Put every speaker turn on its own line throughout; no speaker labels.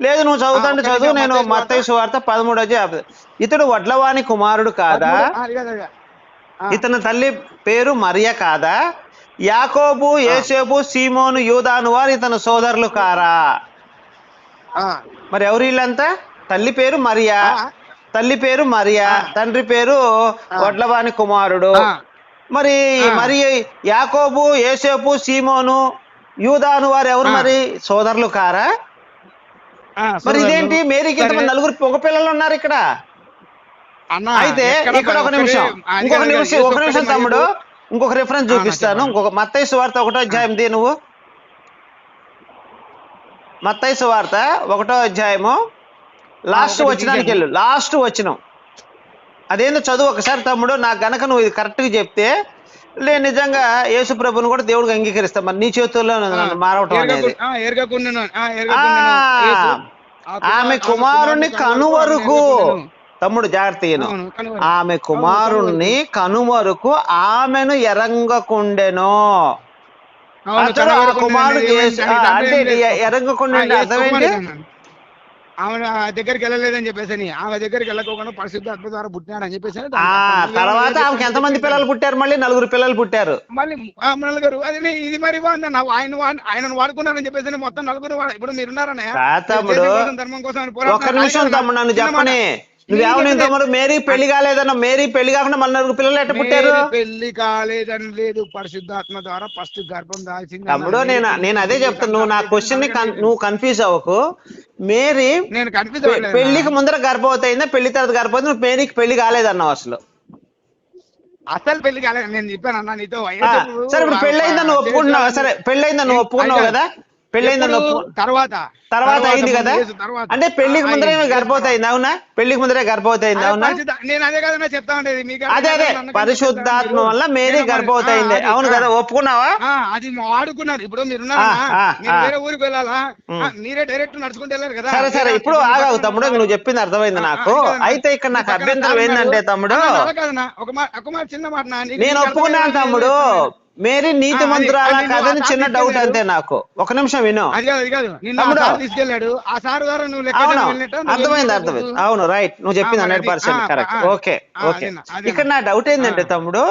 లేదు నువ్వు చదువుతాంటే చదువు నేను
మత్తయి
మత్తయి సువార్త పదమూడు అధ్యాయం ఇతడు వడ్లవాని కుమారుడు కాదా? ఇతని తల్లి పేరు మరియ కాదా? యాకోబు ఏసేబు సీమోను యూదాను వారు ఇతని సోదరులు కారా? మరి ఎవరు వీళ్ళంతా? తల్లి పేరు మరియా. తల్లి పేరు మరియా. తండ్రి పేరు వడ్లవాని కుమారుడు. మరి. మరి యాకోబు ఏసేపు సీమోను యూదాను వారు ఎవరు. మరి? సోదరులు కారా? మరి. ఇదేంటి? మేరీకి ఇంతమంది. నలుగురు పొగ పిల్లలు ఉన్నారు ఇక్కడ? అయితే ఇక్కడ ఒక నిమిషం. ఇంకొక నిమిషం ఒక నిమిషం తమ్ముడు. ఇంకొక రిఫరెన్స్ చూపిస్తాను. ఇంకొక మత్తయి సువార్త ఒకటో అధ్యాయం ది నువ్వు మత్తయి సువార్త ఒకటో అధ్యాయము. లాస్ట్ వచ్చినానికి. వెళ్ళు. లాస్ట్ వచ్చినాం అదేందో చదువు ఒకసారి తమ్ముడు. నాకు గనక నువ్వు ఇది కరెక్ట్గా చెప్తే నేను నిజంగా యేసు ప్రభుని కూడా దేవుడికి అంగీకరిస్తా. మరి నీ చేతుల్లో మారవటం అనేది. ఆమె కుమారుణ్ణి
కుమారుని
కను వరకు
ఎరగకుండును.
తమ్ముడు జాగ్రత్త. ఆమె కుమారుణ్ణి కను వరకు ఆమెను ఎరంగకుండెను. కుమారుడు అంటే ఎరంగకుండా
ఆ, ఆమె దగ్గరికి వెళ్ళలేదని చెప్పేసి అని, ఆమె దగ్గరికి వెళ్ళకోకుండా పరిశుద్ధ ఆత్మ ద్వారా పుట్టినాడు అని చెప్పేసి.
తర్వాత ఆమెకి ఎంతమంది పిల్లలు పుట్టారు మళ్ళీ నలుగురు పిల్లలు పుట్టారు
మళ్ళీ నలుగురు అది ఇది మరి ఆయన ఆయనను వాడుకున్నారని చెప్పేసి మొత్తం నలుగురు ఇప్పుడు మీరు ఉన్నారన్నయ్య
కా తమ్ముడు? ఒక్క. నిమిషం తమ్ముడు నన్ను చెప్పని
మాట.
నువ్వేమని
నేను
తమ్ముడు మేరీ పెళ్ళి కాలేదన్న మేరీ పెళ్ళి కాకుండా మళ్ళీ నలుగురు పిల్లలు ఎట్ట పుట్టారు?
పెళ్ళి కాలేదని లేదు పరిశుద్ధాత్మ ద్వారా ఫస్ట్ గర్భం దాల్చింది
తమ్ముడు. నేను నేను అదే చెప్తాను నువ్వు నా
క్వశ్చన్ని.
నువ్వు కన్ఫ్యూజ్ అవ్వకు. మేరీ
నేను కన్ఫ్యూజ్
పెళ్ళికి ముందర గర్భవతి అయిందా పెళ్ళి తర్వాత గర్భవతి నువ్వు మేరీకి పెళ్ళి కాలేదన్నావు అసలు.
అసలు పెళ్ళి కాలేదు నేను చెప్పాను అన్న నీతో.
సరే ఇప్పుడు పెళ్ళయిందా నువ్వు ఒప్పుకుంటున్నావు? సరే పెళ్ళయిందా నువ్వు ఒప్పుకున్నావు కదా? ఒప్పు-
తర్వాత.
తర్వాత అయింది కదా. అంటే
పెళ్ళికి
ముందరే
అయింది.
గర్భవతి అయింది అవునా? పెళ్ళికి ముందరే గర్భవతి అయింది
అదే
అవునా?
నేను అదే కదన్నా చెప్తా ఉండేది. మీకు
అదే అదే. పరిశుద్ధాత్మ వల్ల మేరీ
నేను మరి-
గర్భవతి
ఆ,
అయింది
అది,
అవును. కదా ఒప్పుకున్నావా?
అది వాడుకున్నారు. ఇప్పుడు మీరు. వేరే ఊరికి వెళ్ళాలా? మీరే డైరెక్ట్ నడుచుకుంటూ వెళ్ళారు కదా.
సరే సరే. ఇప్పుడు ఆగావు తమ్ముడు. నువ్వు చెప్పింది అర్థమైంది నాకు. అయితే ఇక్కడ నాకు అభ్యంతరం ఏంటంటే. తమ్ముడు.
ఒక మాట చిన్న మాట
నేను ఒప్పుకున్నాను తమ్ముడు. మేరీ నీతి మంత్రాల
ఆ
చిన్న డౌట్. అంతే నాకు. ఒక నిమిషం విను.
తీసుకెళ్ళాడు. ఆ సార్
అర్థమైంది అర్థమైంది. అవును రైట్ నువ్వు చెప్పింది hundred percent correct. Okay okay. ఇక్కడ నా. డౌట్ ఏంటంటే. తమ్ముడు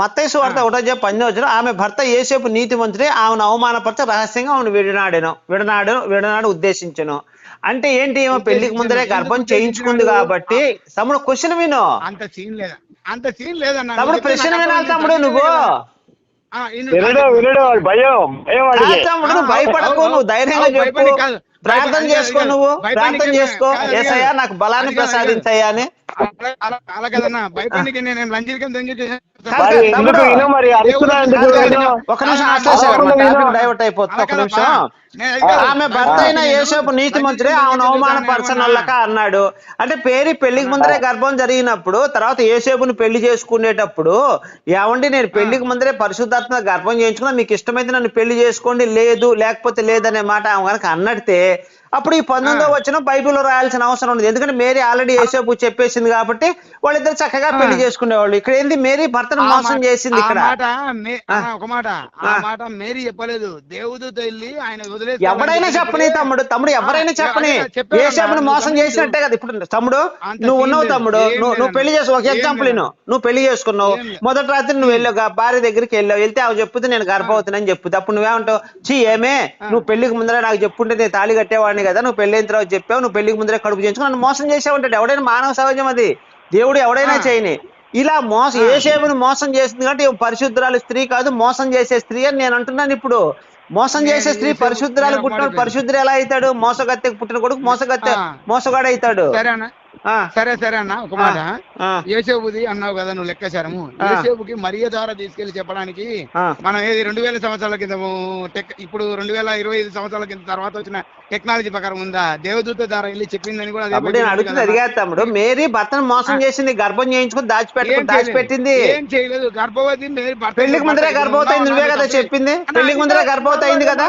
మత్తయి సువార్త ఒకటో చెప్పి పందో వచ్చిన ఆమె భర్త ఏసేపు నీతి మంత్రి ఆమెను అవమానపరచ రహస్యంగా ఆమెను విడనాడెను విడనాడు విడనాడు ఉద్దేశించను. అంటే ఏంటి ఏమో పెళ్ళికి ముందరే. గర్భం చేయించుకుంది? కాబట్టి తమ్ముడు క్వశ్చన్ విను.
అంత సీన్ లేదా? అంత సీన్ లేదన్న
తమ్ముడు
నువ్వు
ప్రశ్న వినాలి తమ్ముడు నువ్వు.
వినడు వినడు భయం భయం
భయపడకు నువ్వు ధైర్యంగా చెప్పు. ప్రార్థన చేసుకో నువ్వు ప్రార్థన చేసుకో. ఏసయ్యా. నాకు బలాన్ని. ప్రసాదించయ్యా అని? ఒక నిమిషం. డైవర్ట్ అయిపోతుంది. ఒక నిమిషం. ఆమె భర్త అయిన యేసేపు నీతి మంత్రి ఆమెను
దొంగి
అవమానపరచనల్లక అన్నాడు. అంటే పేరు పెళ్ళికి ముందరే గర్భం జరిగినప్పుడు తర్వాత ఏసేపుని పెళ్ళి చేసుకునేటప్పుడు ఏమండి నేను పెళ్ళికి ముందరే పరిశుద్ధాత్మ గర్భం చేయించుకున్నా మీకు ఇష్టమైతే నన్ను పెళ్ళి చేసుకోండి లేదు లేకపోతే లేదనే మాట ఆమె కనుక అన్నట్టే que అప్పుడు ఈ పంతొమ్మిదో వచ్చిన బైబిల్లో రాయాల్సిన అవసరం ఉంది ఎందుకంటే మేరీ ఆల్రెడీ ఏసేపు చెప్పేసింది కాబట్టి వాళ్ళిద్దరు చక్కగా పెళ్ళి చేసుకునేవాళ్ళు. ఇక్కడ ఏంది? మేరీ భర్తను మోసం చేసింది ఇక్కడ.
ఒక మాట ఆ
ఆ.
మాట మేరీ చెప్పలేదు. దేవుడితో వెళ్ళి ఆయన
ఎవరైనా చెప్పని తమ్ముడు తమ్ముడు ఎవరైనా చెప్పని ఏసేపుని మోసం చేసినట్టే కదా ఇప్పుడు తమ్ముడు నువ్వు ఉన్నావు. తమ్ముడు. నువ్వు. పెళ్ళి చేసు ఒక ఎగ్జాంపుల్
లేదు.
నువ్వు పెళ్ళి చేసుకున్నావు. మొదటి రాత్రి నువ్వు వెళ్ళావు భార్య దగ్గరికి వెళ్ళావు. వెళ్తే ఆమె చెప్పుతే నేను గర్భవతినని చెప్పుద్ది అప్పుడు నువ్వేమంటావు? చీ ఏమే? నువ్వు పెళ్ళికి ముందరే నాకు చెప్పుంటే నేను తాళి కట్టేవాడిని కదా నువ్వు పెళ్ళి అయిన తర్వాత చెప్పావు నువ్వు పెళ్ళికి ముందరే కడుపు చేయించుకుని నన్ను మోసం చేసావు ఉంటాడు ఎవడైనా మానవ సహజం అది. దేవుడు ఎవడైనా. చేయని. ఇలా మోసం ఏసేపుని మోసం చేసింది కాబట్టి పరిశుద్ధరాలు స్త్రీ కాదు మోసం చేసే స్త్రీ అని నేను అంటున్నాను ఇప్పుడు. మోసం చేసే స్త్రీ పరిశుద్ధరాలు పుట్టిన
మాట
పరిశుద్ధుడు ఎలా అవుతాడు? మోసగత్తెకు పుట్టిన కొడుకు మోసగత్తె. మోసగాడు అవుతాడు
సరే సరే అన్న ఒక మాట. ఏసేపుది అన్నావు కదా నువ్వు లెక్కచారము. ఏసేపుకి మరియ ద్వారా తీసుకెళ్ళి చెప్పడానికి. మనం ఏది రెండు వేల సంవత్సరాల కింద టెక్ ఇప్పుడు రెండు వేల ఇరవై ఐదు సంవత్సరాల కింద తర్వాత వచ్చిన టెక్నాలజీ ప్రకారం ఉందా? దేవదూత ద్వారా వెళ్ళి చెప్పిందని కూడా
తమ్ముడు. మేరీ భర్తను మోసం చేసింది గర్భం చేయించుకుని దాచిపెట్టు. దాచిపెట్టింది.
ఏం చేయలేదు. గర్భవతి మేరీ
పెళ్ళికి ముందరే గర్భవతి నువ్వే కదా చెప్పింది? పెళ్ళికి ముందరే గర్భవతి అయింది కదా.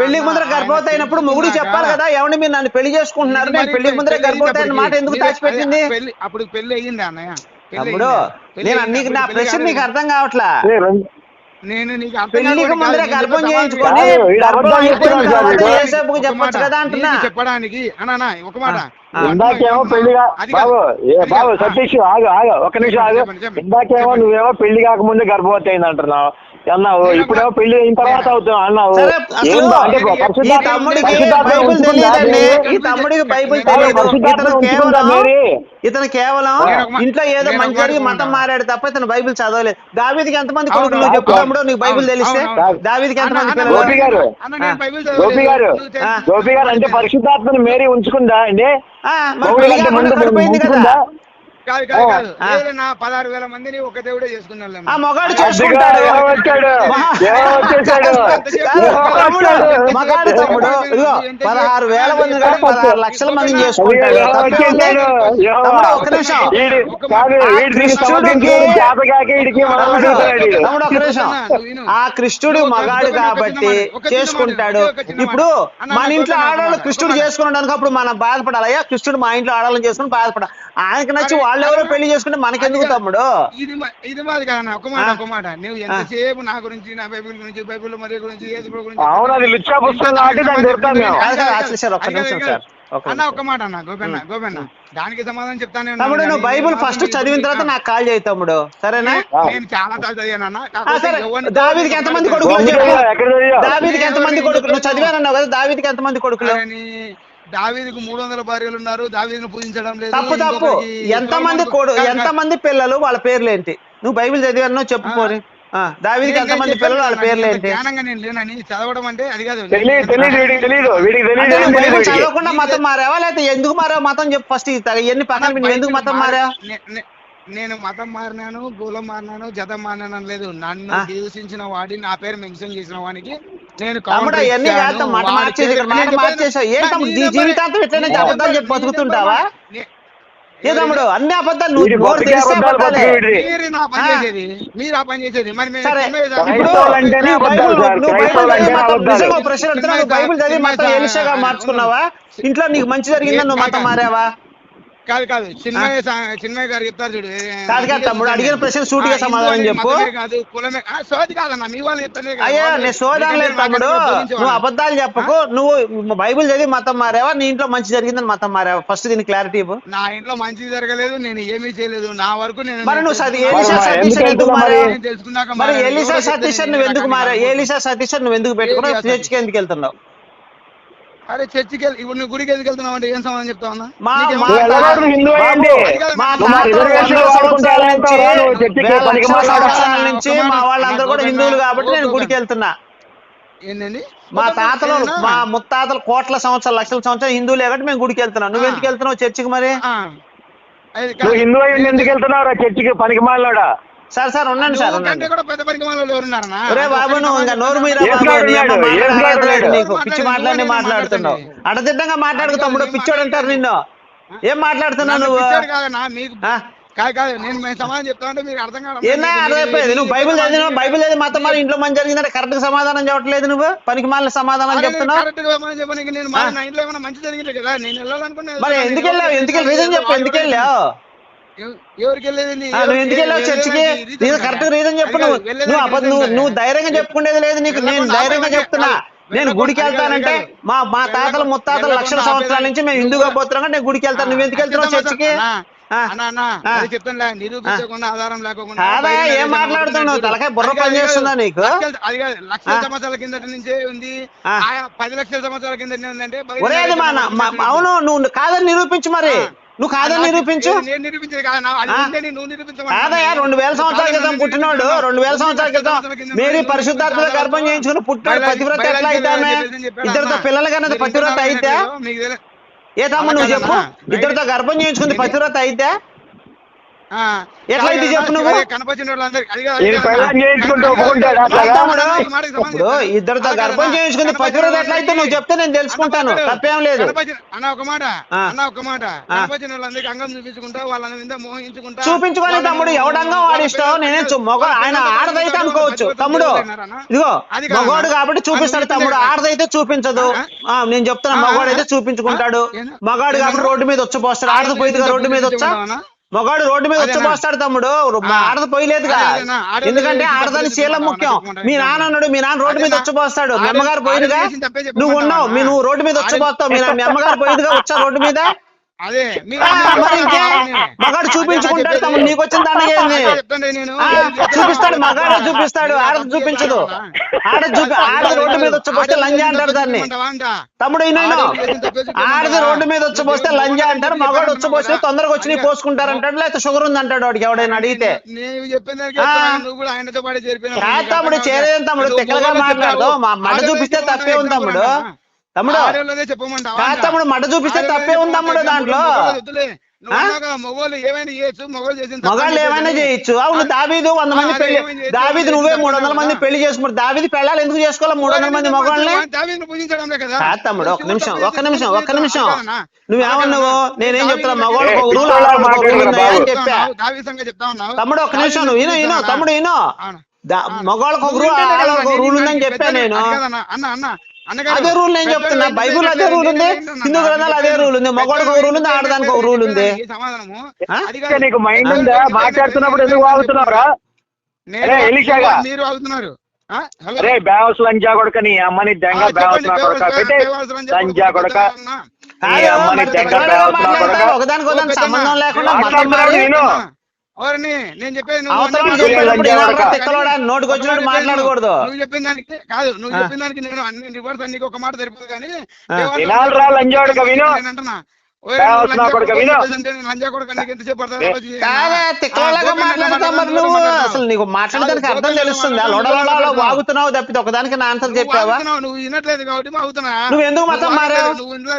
పెళ్ళికి ముందర గర్భవతి అయినప్పుడు మొగుడు చెప్పాలి కదా ఏమండి మీరు నన్ను పెళ్ళి చేసుకుంటున్నారు? నేను పెళ్ళికి ముందరే గర్భవతి అయిన మాట ఎందుకు దాచిపెట్టింది
పెళ్ళి అప్పుడు పెళ్ళి అయ్యింది అన్నయ్య పెళ్ళి
తమ్ముడు?
పెళ్ళి
నేను? నీకు నా
పెళ్ళి
ప్రశ్న నీకు. అర్థం కావట్లా
నేను నీకు పెళ్ళికి
ముందరే గర్భం చేయించుకొని
కాదు,
గర్భం
ఒక
చెప్పొచ్చు అంటున్నా
నీకు చెప్పడానికి అన్నా ఒక మాట.
ఇందాకేమో
కాదు.
బాబు బాబు. సతీష్ ఆగు ఆగు ఒక్క నిమిషం ఆగు. ఇందాకేమో. నువ్వేమో పెళ్ళి కాకముందే గర్భవతి అయింది అంటున్నావు అన్నావు
నేను
ఇప్పుడేమో పెళ్ళి అయిన తర్వాత ఏందో అంటే
ఈ
తమ్ముడికి బైబిల్ తెలియదండి? ఈ తమ్ముడికి బైబిల్ తెలియదు ఇతను కేవలం? ఇతను కేవలం ఇంట్లో ఏదో మంచి జరిగి
మాట
మతం. మారాడు తప్ప ఇతను బైబిల్ చదవలేదు దావీదికి ఎంతమంది కొడుకులు
అవును,
చెప్పు. తమ్ముడు నీకు బైబిల్ తెలిస్తే. దావీదికి
అన్న,
ఎంతమంది
అన్న,
పిల్లలు
గోపి గారు.
అన్న, నేను బైబిల్
గోపి. గారు
నువ్వు.
గోపి గారు అంటే పరిశుద్ధాత్మని మేరీ ఉంచుకుందా అండి
కదా
కాదు కాదు. ఏదైనా పదహారు వేల మందిని ఒక దేవుడే చేసుకున్నాం
మగాడు చేసుకుంటాడు. మగాడు తమ్ముడు ఇదిగో పదహారు వేల మంది కాదు పదహారు లక్షల మందిని చేసుకుంటాడు. తమ్ముడు నిమిషం. ఆ తమ్ముడు నిమిషం. కృష్ణుడు మగాడు కాబట్టి చేసుకుంటాడు. ఇప్పుడు మన ఇంట్లో ఆడవాళ్ళు కృష్ణుడు చేసుకున్నాడు అప్పుడు మనం బాధపడాలి. అయ్యా కృష్ణుడు మా ఇంట్లో ఆడవాళ్ళని చేసుకుని బాధపడాలి. ఆయనకి నచ్చి వాళ్ళు ఎవరో పెళ్ళి చేసుకుంటే మనకెందుకు తమ్ముడు?
ఇది ఇది మాది కాదన్న ఒక మాట. ఒక మాట. నువ్వు ఎంతసేపు నా గురించి నా బైబిల్ గురించి బైబిల్ మరి గురించి యేసు ప్రభు గురించి
అవును, అది లుచ్చా పుస్తకం కాబట్టి దాన్ని దొరుకుతాం మేము.
కాదు, కాదు, అసలు సార్, ఒక్క
అది కాదు,
నిమిషం
కాదు.
సార్,
అన్న. ఒక్క మాట అన్న గోపన్న గోపన్న. దానికి సమాధానం చెప్తానే
తమ్ముడు నువ్వు బైబిల్ ఫస్ట్ చదివిన తర్వాత నాకు కాల్ చేయి తమ్ముడు. సరేనా?
నేను చాలా సార్లు చదివాను అన్న.
దావీదికి కొడుకులు
దొంగ ఎక్కడ చదివావు?
దావీదికి ఎంతమంది కొడుకులు? నువ్వు చదివానన్నావు కదా దావీదికి ఎంతమంది కొడుకులు?
అని దావీదుకు మూడు వందల భార్యలు ఉన్నారు దావీదును పూజించడం లేదు.
తప్పు తప్పు. ఎంతమంది కొడు
కాదు.
ఎంతమంది పిల్లలు వాళ్ళ పేర్లు ఏంటి నువ్వు బైబిల్ చదివానో చెప్పు
ఆ.
పోని. ఆ, దావీదికి ఎంతమంది పిల్లలు వాళ్ళ పేర్లు ఏంటి
జ్ఞానంగా నేను లేనని చదవడం అంటే అది కాదు.
తెలియదు తెలియదు వీడికి తెలియదు వీడికి
అంటే
తెలియదు
నువ్వు బైబిల్. చదవకుండా మతం మారావా? లేకపోతే ఎందుకు మారావు మతం? చెప్పు ఫస్ట్ ఎన్ని పక్కన ఎందుకు మతం మారా
నేను మతం మారినాను కులం మారినాను జతం మారినాను అని లేదు నన్ను
ఆ.
దూషించిన వాడి నా పేరు మెన్షన్ చేసిన వాడికి నేను
తమ్ముడు అవన్నీ. కాదు మాట ఇక్కడ మాట మార్చేసావు. ఏం తమ్ముడు? నీ జీవితాంతం అబద్ధాలు చెప్పి బతుకుతుంటావా ఏ తమ్ముడు అన్ని అబద్ధాలు నువ్వు
వీడి
నోరు
బతికే
తెలిస్తే
అబద్ధాలు
అబద్ధాలే.
బతుకు వీడిది.
మీరు నా పని
ఆ.
చేసేది మీరు ఆ పని చేసేది. మరి మేము
సరే
చిన్నవి
ఇప్పుడు
క్రైస్తవులు అంటేనే
నువ్వు
అబద్ధాలు
బైబిల్
సార్.
నువ్వు బైబిల్
క్రైస్తవులు
చదివి ఎలిషాగా మార్చుకున్నావా? ఇంట్లో నీకు మంచి జరిగిందని నువ్వు మతం మారావా?
కాదు కాదు. చిన్మయ్య చిన్మయ్య గారు చెప్తారు చూడు.
కాదు కాదు తమ్ముడు, అడిగిన ప్రశ్న సూటిగా సమాధానం చెప్పు.
కాదు కులమే. సోది కాదన్న మీ వాళ్ళు చెప్తానే.
అయ్యా నేను సోదాం లేదు
ఎందుకంటే
తమ్ముడు నువ్వు. అబద్ధాలు చెప్పకు. నువ్వు బైబిల్ చదివి మతం మారావా? నీ ఇంట్లో మంచి జరిగిందని మతం మారావా? ఫస్ట్ దీని క్లారిటీ ఇవ్వు.
నా ఇంట్లో మంచి జరగలేదు నేను ఏమీ చేయలేదు. నా వరకు నేను
మరి నువ్వు
మరి
సతీష్
ఎందుకు మరి?
ఎలిసా సతీష్ నువ్వు ఎందుకు మారా ఎలిసా సతీష్ నువ్వు ఎందుకు పెట్టుకున్నావు? చర్చికి ఎందుకు వెళ్తున్నావు?
అరే చర్చికి వెళ్ళి ఇప్పుడు నువ్వు గుడికి ఎందుకు వెళ్తున్నావు అంటే ఏం సమాధానం చెప్తావు అన్న?
మా? నుంచి, వాళ్ళందరూ కూడా హిందువులు కాబట్టి నేను గుడికి. వెళ్తున్నా.
ఏంటండి
మా తాతలు? మా ముత్తాతలు కోట్ల సంవత్సరాలు లక్షల సంవత్సరాలు హిందువులే కాబట్టి మేము గుడికి వెళ్తున్నాం. నువ్వు. ఎందుకు వెళ్తున్నావు చర్చికి మరి.
నువ్వు హిందూ అయ్యి ఎందుకు వెళ్తున్నావు చర్చికి? పనికి మాలాడా
సార్ సార్ ఉండండి సార్ ఉండండి? ఒరే బాబు నువ్వు ఇంకా నోరు మీద. నీకు? పిచ్చి మాట్లాడి మాట్లాడుతున్నావు. అడదిడ్డంగా మాట్లాడుకు తమ్ముడు పిచ్చోడు అంటారు నిన్ను. ఏం మాట్లాడుతున్నావు నువ్వు? నువ్వు బైబిల్ చదివిన బైబిల్ చదివి మతం మరి ఇంట్లో మంచి జరిగిందంటే కరెక్ట్ సమాధానం చెప్పట్లేదు నువ్వు? పనికి మాలిన సమాధానం చెప్తున్నావు?
చెప్పడానికి నేను మా నా ఇంట్లో ఏమైనా మంచి జరిగింది? కదా నేను వెళ్ళాలనుకున్నా
మరి ఎందుకు వెళ్ళావు? ఎందుకు రీజన్ చెప్పు ఎందుకు వెళ్ళావు?
ఎవరికి
నువ్వు ఎందుకు వెళ్ళావు చర్చికి? రీజన్ కరెక్ట్ రీజన్ చెప్పు నువ్వు. నువ్వు అబద్ధం నువ్వు నువ్వు ధైర్యంగా చెప్పుకునేది లేదు నీకు. నేను ధైర్యంగా చెప్తున్నా. నేను గుడికి వెళ్తానంటే మా మా తాతలు ముత్తాతలు లక్షల సంవత్సరాల నుంచి మేము హిందూగా పోతున్నాం నేను గుడికి వెళ్తాను నువ్వు ఎందుకు వెళ్తున్నావు చర్చికి?
నిరూపించకుండా ఆధారం లేకుండా
కాదా, ఏం మాట్లాడుతున్నావు? తలకాయ బుర్ర
కాదు,
పని చేస్తుందా నీకు?
అది కాదు. లక్షల. సంవత్సరాల కిందటి నుంచే ఉంది. పది లక్షల సంవత్సరాల కింద
మా- అవును నువ్వు కాదని నిరూపించు మరి. నువ్వు కాదని నిరూపించు. కాదయ్యా రెండు వేల సంవత్సరాల క్రితం పుట్టినోడు రెండు వేల సంవత్సరాల క్రితం మేరీ పరిశుద్ధాత్మక గర్భం చేయించుకుని పుట్టినాడు పతివ్రత ఎట్లా అయితామే? ఇద్దరితో పిల్లలు కన్నది పతివ్రత అయితే? ఏ తమ్ముడు నువ్వు చెప్పు. ఇద్దరితో గర్భం చేయించుకుంది పతివ్రత అయితే. ఎట్లా అయితే చెప్పు నువ్వు? ఇప్పుడు. ఇద్దరితో గర్భం. చేయించుకుంది పతివ్రత ఎట్లా అయితే నువ్వు చెప్తే నేను తెలుసుకుంటాను తప్పేం లేదు
అన్న ఒక మాట. అన్న ఒక మాట వాళ్ళందరికీ అంగం చూపించుకుంటా వాళ్ళని మీద మోహించుకుంటా
చూపించుకొని
వాళ్ళని-
తమ్ముడు ఎవడంగా వాడిస్తావు నేనే మగ ఆయన ఆడదైతే అనుకోవచ్చు తమ్ముడు ఇదిగో. మగవాడు కాబట్టి చూపిస్తాడు తమ్ముడు ఆడదైతే చూపించదు నేను చెప్తున్నా? మగవాడు అయితే చూపించుకుంటాడు? మగాడు కాబట్టి? రోడ్డు మీద వచ్చి పోస్తాడు ఆడది పోయిగా రోడ్డు మీద వచ్చా మగాడు రోడ్డు మీద వచ్చి? పోస్తాడు తమ్ముడు. ఆడది?
ఆడది
ఎందుకంటే ఆడదాని శీలం? ముఖ్యం? మీ నాన్న అన్నాడు మీ నాన్న రోడ్డు మీద? వచ్చి పోస్తాడు మీ అమ్మగారు
తప్పే
నువ్వు ఉన్నావు? మీ నువ్వు రోడ్డు మీద వచ్చి నా- మీ అమ్మగారు పోయిందిగా వచ్చా రోడ్డు మీద
అదే
మగాడు చూపించుకుంటాడు తమ్ముడు నీకు వచ్చిన
నేను.
ఆ, చూపిస్తాడు మగాడే చూపిస్తాడు ఆడది చూపించదు. ఆడది చూపి ఆడది రోడ్డు మీద వచ్చి పోస్తే లంజా అంటారు దాన్ని. తమ్ముడు ఇను ఆడది రోడ్డు మీద వచ్చి పోస్తే లంజా అంటారు మగాడు వచ్చి పోస్తే తొందరగా వచ్చి నీ పోసుకుంటారు అంటాడు లేకపోతే షుగర్ ఉంది అంటాడు వాడికి ఎవడైనా అడిగితే.
నేను
తమ్ముడు చేరేం తమ్ముడు తిక్కలుగా మాట్లాడదు. మా మడ చూపిస్తే? తప్పే ఉంది తమ్ముడు? తమ్ముడు తమ్ముడు మడ చూపిస్తే తప్పే ఉంది తమ్ముడు? దాంట్లో.
మొగోళ్ళు ఏమైనా చేయొచ్చు మొగోళ్ళు చేసిన తప్పే
మగాళ్ళు ఏమైనా. చేయొచ్చు. అవును దావీదు వంద మంది
పెళ్ళి
దావీదు నువ్వే మూడు వందల మంది. పెళ్ళి చేసుకుంటారు దావీది పెళ్ళాలి ఎందుకు చేసుకోవాలి మూడు వందల మంది
కదా.
కాదు తమ్ముడు ఒక్క నిమిషం ఒక్క నిమిషం ఒక్క నిమిషం? నువ్వేమన్నావు నేనేం చెప్తున్నా? మగవాళ్ళకి ఒక రూల్ ఒక అని. చెప్పా. తమ్ముడు ఒక్క నిమిషం నువ్వు విను విను తమ్ముడు
అవును.
మగవాళ్ళకి ఒక రూల్ ఆడవాళ్ళకి ఒక రూల్ ఉందని చెప్పా నేను.
అన్న అన్న
అదే రూల్ నేను చెప్తున్నా. బైబుల్ అదే రూల్ ఉంది. హిందూ గ్రంథాలు అదే రూల్ ఉంది. మగవాడికి ఒక రూల్ ఉంది ఆడదానికి ఒక రూల్ ఉంది.
నీకు మైండ్ ఉందా? మాట్లాడుతున్నప్పుడు ఎందుకు.
మీరు.
అరే బేవస్ లంజా కొడక నీ అమ్మని దెంగ బేవస్ నా కొడక. పెట్టే లంజా కొడక. నీ అమ్మని దెంగ
తెల్లవాడు
బేవస్ నా
మాట్లాడతాడు,
కొడక
ఒకదానికి సంబంధం లేకుండా
నేను ఎవరిని చెప్పేది
మాట్లాడకూడదు.
నువ్వు చెప్పిన దానికి కాదు నువ్వు
ఆ.
చెప్పిన దానికి నేను అన్ని రివర్స్ అన్ని ఒక మాట సరిపోదు కానీ అంటున్నా. నీకు.
అసలు మాట్లాడడానికి అర్థం తెలుస్తుంది? లొడలలో. వాగుతున్నావు తప్పితే ఒకదానికి నా ఆన్సర్ చెప్పావా?
నువ్వు వినట్లేదు కాబట్టి
నువ్వు ఎందుకు మతం మారావు?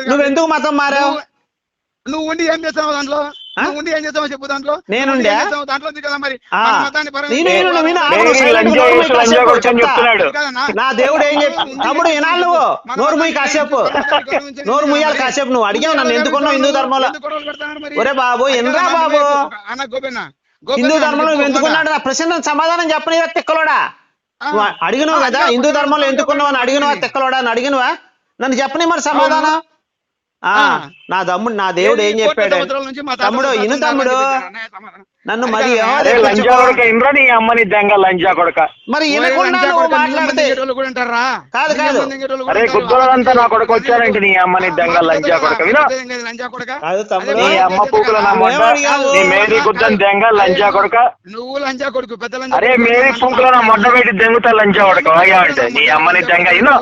నువ్వు
ఎందుకు మతం మారావు?
నువ్వు- నువ్వు ఉండి ఏం చేస్తావు దాంట్లో? ఏం చెప్పు దాంట్లో? దాంట్లో కదా మరి?
నా దేవుడు ఏం తమ్ముడు వినాలి? నువ్వు. నోరు మూయి
మతాన్ని
కాసేపు నోరు ముయ్యాలి. కాసేపు నువ్వు. అడిగావు నన్ను. ఎందుకున్నావు? హిందూ ధర్మంలో.
ఎందుకు?
ఒరే బాబు ఎన్రా
మన
బాబు? హిందూ ధర్మంలో ఎందుకున్నాడు నా ప్రశ్న సమాధానం చెప్పని తిక్కలోడా. నువ్వు అడిగినావు కదా హిందూ ధర్మంలో ఎందుకున్నావు అని. అడిగినవా? తిక్కలోడా అని అడిగినవా? నన్ను చెప్పని మరి సమాధానం. నా తమ్ముడు నా దేవుడు ఏం చెప్పాడు? తమ్ముడు ఇను తమ్ముడు. నన్ను మరి
నీ అమ్మని దెంగ లంజా కొడక
మరి? కాదు, కాదు.
అరే. గుద్దలంతా నా కొడుకు వచ్చారంటే నీ అమ్మని దెంగ లంజా కొడక విను.
అదే ఇంకా ఇది లంజా కొడక
కాదు తమ్ముడు.
నీ అమ్మ పూకుల నా మేరీ గుద్దం దెంగ లంజా కొడక
నువ్వు లంజా కొడుకు పెద్ద లంజా
అరే. మేరీ పూకుల నా పెట్టి దెంగుతా లంజా కొడక వాగా అంటే నీ అమ్మని దెంగ ఇను.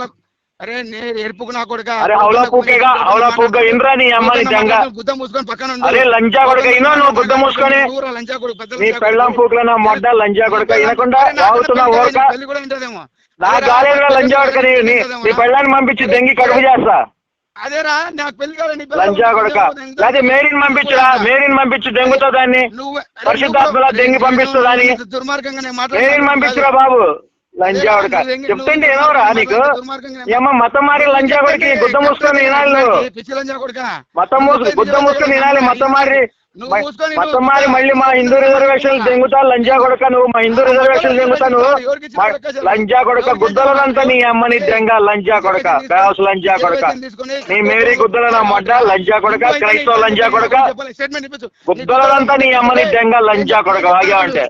అరే నేను ఎరుపుకు నా కొడుక.
అరే హౌలా పూకేగా హౌలా పూక ఇన్రా నీ అమ్మని దెంగ
గుద్ద మూసుకొని పక్కన ఉండు.
అరే లంజా కొడక ఇను నువ్వు గుద్ద మూసుకొని.
దూరా లంజా కొడుకు పెద్ద
నీ
లంజా
పెళ్ళం
కొడుకు.
పూకుల నా మొడ్డ లంజా కొడక
నా
ఓరక.
కూడా
లంజా కొడక పెళ్ళాన్ని పంపించి దెంగి కడుపు చేస్తా.
అదేరా నాకు పెళ్ళి కాదు నీ పెళ్ళి
లంజా కొడక. లేకపోతే మేరీని పంపించురా మేరీని పంపించు దెంగుతా దాన్ని. పరిశుద్ధాత్మలా దెంగి పంపిస్తుందా అని?
ఇంత దుర్మార్గంగా
మేరీని. పంపించురా బాబు. లంజా కొడక చెప్తుంటే ఏమోరా నీకు? ఏమో మతం మారి లంజా కొడుకు గుద్ద మూసుకొని వినాలి నువ్వు. మతం మూసు గుద్ద మూసుకొని వినాలి మతం మారి.
నువ్వు మూసుకొని
మతం
నువ్వు-
మారి మళ్ళీ మా హిందూ రిజర్వేషన్ దెంగుతా లంజా కొడక నువ్వు మా హిందూ రిజర్వేషన్ దెంగుతా నువ్వు? లంజా కొడక గుద్దలదంతా నీ అమ్మని దెంగ లంజా కొడక బేవస్ లంజా కొడక. నీ మేరీ గుద్దల నా మొడ్డ లంజా కొడక క్రైస్తవ లంజా కొడక. గుద్దలదంతా నీ అమ్మని దెంగ లంజా కొడక వాగా అంటే.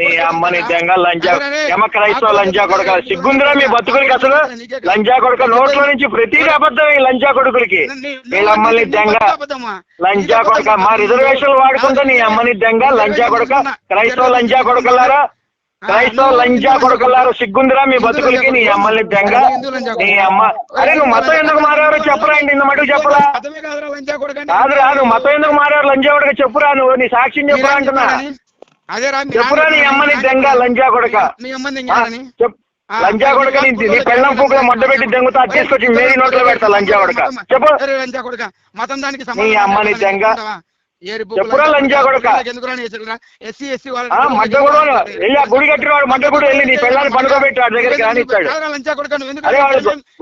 నీ అమ్మని దెంగ లంజా ఎమ క్రైస్తవ లంజా కొడక? సిగ్గుందిరా మీ బతుకులకి అసలు? లంజా కొడక నోట్లో నుంచి ప్రతిదీ అబద్ధం ఈ లంజా కొడుకులకి. వీళ్ళమ్మల్ని దెంగ లంజా కొడక మా రిజర్వేషన్ వాడుకుంటే నీ అమ్మని దెంగ లంజా కొడక క్రైస్తవ లంజా కొడకలారా? క్రైస్తవ లంజా కొడకలారా? సిగ్గుందిరా మీ బతుకులకి నీ అమ్మల్ని దెంగ నీ అమ్మ. అరే నువ్వు మతం ఎందుకు మారారో చెప్పరా అండి ఇంత మటుకు చెప్పరా?
కాదురా
నువ్వు మతం ఎందుకు మారారు లంజా కొడక చెప్పురా నువ్వు. నీ సాక్ష్యం చెప్పురా అంటున్నా. చెప్పురా నీ అమ్మని దెంగ లంజా కొడక.
అమ్మని
లంజా కొడక నీ పెళ్ళం పూకలో మొడ్డ పెట్టి దెంగుతా తీసుకొచ్చి మేరీ నోట్లో పెడతా లంజా కొడక. చెప్పు. నీ అమ్మని దెంగ.
ఎస్సీ ఎస్సీ
గుడి కట్టినవాడు మడ్డ కూడా వెళ్ళి నీ పెళ్ళాన్ని పండుకోబెట్టి వాడి దగ్గరికి రానిస్తాడు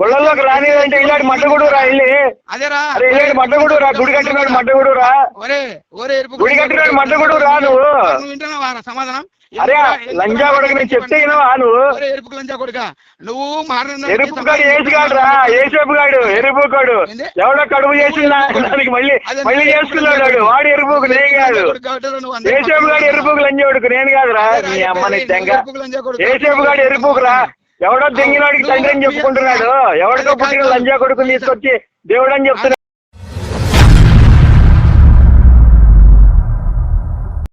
గుళ్ళల్లోకి రానిదంటే ఇలాంటి మడ్డ కూడా రా వెళ్ళి.
అదేరా
అరే ఇలాంటి మడ్డ కూడా రా గుడి కట్టినాడు మడ్డ కూడా రా. గుడి కట్టినాడు మడ్డ కూడా రా నువ్వు.
సమాధానం?
అరే లంజా కొడుకు నేను చెప్తే వినవా నువ్వు?
ఒరే ఎరుపుకు లంజా కొడుక నువ్వు మారణ
ఎరుపు గాడు ఏసు కాడురా ఏసేపు గాడు ఎరుపు
ఏంది?
ఎవడో కడుపు చేసిందా దానికి మళ్ళీ మళ్ళీ చేసుకున్నాడు వాడు. ఎరుపుకు నేను కాదు. ఏసేపు గాడు ఎరుపుకు లంజోడుకు నేను కాదురా నీ అమ్మని దెంగ. ఏసేపు గాడు ఎరుపుకురా ఎవడో దెంగినోడికి తండ్రి అని చెప్పుకుంటున్నాడు. ఎవడికో పుట్టిన లంజా కొడుకుని తీసుకొచ్చి దేవుడు అని చెప్తున్నాడు